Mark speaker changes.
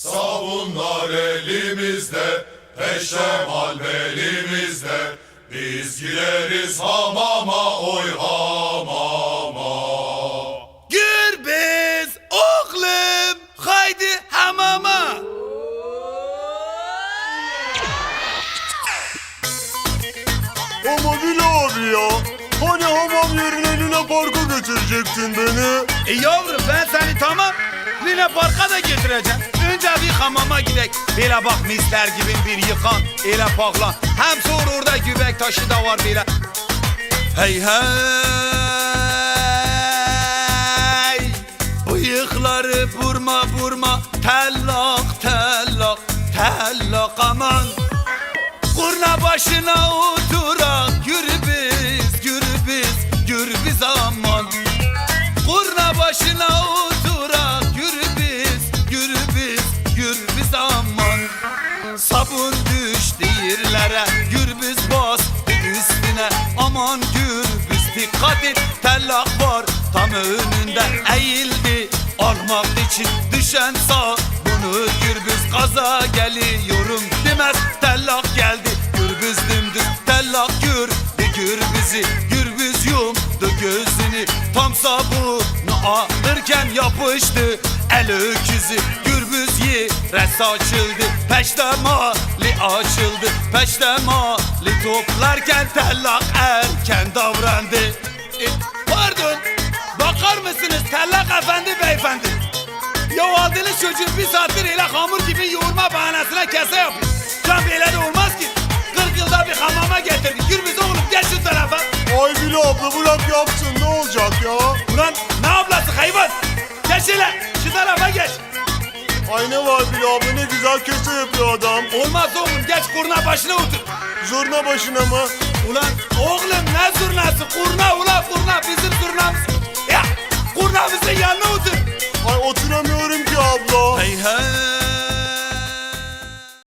Speaker 1: Sabunlar elimizde, peştemal belimizde. Biz gideriz hamama, oy hamama.
Speaker 2: Gürbüz oğlum haydi hamama.
Speaker 3: Ama Vili abi ya. Hani hamam yerine Luna Park'a götürecektin beni?
Speaker 2: E yavrum ben seni tamam Lina Park'a da götüreceğim. Hamama gidek. Böyle bak misler gibi bir yıkan. Ele paklan. Hem sonra orada gübek taşı da var böyle. Hey hey. Bıyıkları vurma vurma. Tellak tellak tellak aman. Kurna başına oturan gürbüz gürbüz gürbüz aman Kurna başına oturan gürbüz gürbüz aman Sabun düştü yerlere gürbüz bastı üstüne. Aman gürbüz dikkat et tellak var tam önünde. Eğildi Almak için düşen sağ bunu gürbüz kaza geliyorum demez. Tellak geldi gürbüz dümdüz. Tellak gürdü gürbüzü Gürbüz yumdu gözünü. Tam sabunu alırken yapıştı El öküzü gürbüz yere saçıldı Peştemali açıldı. Peştemali toplarken tellak erken davrandı. E, Pardon bakar mısınız? Tellak efendi beyefendi. Ya aldığınız çocuğu bir saattir ile hamur gibi yoğurma bahanesine kese yapıyor.
Speaker 3: ayna var bile abla ne güzel köse yapıyor adam.
Speaker 2: Olmaz oğlum geç kurna başına otur.
Speaker 3: Zurna başına mı?
Speaker 2: Ulan oğlum ne zurnası kurna ulan kurna bizim zurnamız. Ya kurnamızın yanına otur. Ay oturamıyorum